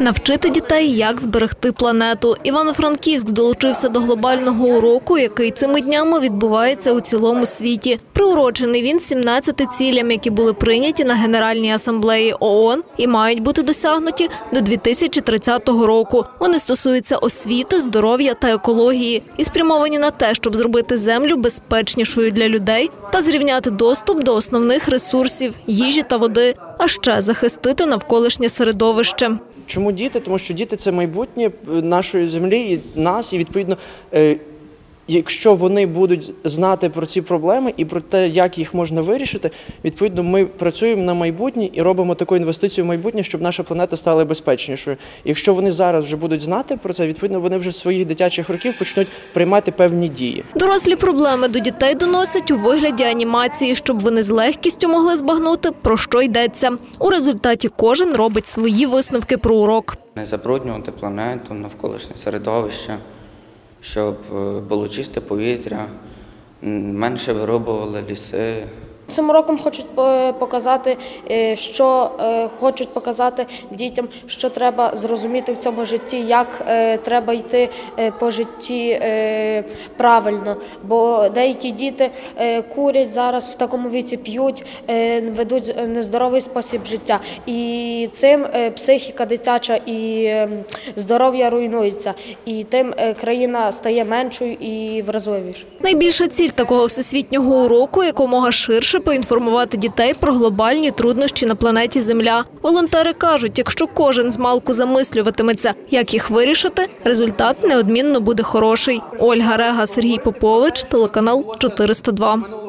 Навчити дітей, як зберегти планету. Івано-Франківськ долучився до глобального уроку, який цими днями відбувається у цілому світі. Приурочений він 17 цілям, які були прийняті на Генеральній асамблеї ООН і мають бути досягнуті до 2030 року. Вони стосуються освіти, здоров'я та екології і спрямовані на те, щоб зробити землю безпечнішою для людей та зрівняти доступ до основних ресурсів їжі та води, а ще захистити навколишнє середовище. Чому діти? Тому що діти це майбутнє е, нашої землі і нас, і відповідно, е, якщо вони будуть знати про ці проблеми і про те, як їх можна вирішити, відповідно, ми працюємо на майбутнє і робимо таку інвестицію в майбутнє, щоб наша планета стала безпечнішою. Якщо вони зараз вже будуть знати про це, відповідно, вони вже з своїх дитячих років почнуть приймати певні дії. Дорослі проблеми до дітей доносять у вигляді анімації, щоб вони з легкістю могли збагнути, про що йдеться. У результаті кожен робить свої висновки про урок. Не забруднювати планету, навколишнє середовище, щоб е, було чисте повітря, менше вирубували ліси. Цим роком хочуть е, показати, е, що е, хочуть показати дітям, що треба зрозуміти в цьому житті, як треба йти по житті правильно. Бо деякі діти курять зараз в такому віці, п'ють, ведуть нездоровий спосіб життя. І цим психіка дитяча і е, здоров'я руйнується. І тим країна стає меншою і вразливішою. Найбільша ціль такого всесвітнього уроку якомога ширше поінформувати дітей про глобальні труднощі на планеті Земля. Волонтери кажуть, якщо кожен з малку замислюватиметься, як їх вирішити, результат неодмінно буде хороший. Ольга Рега, Сергій Попович, телеканал 402.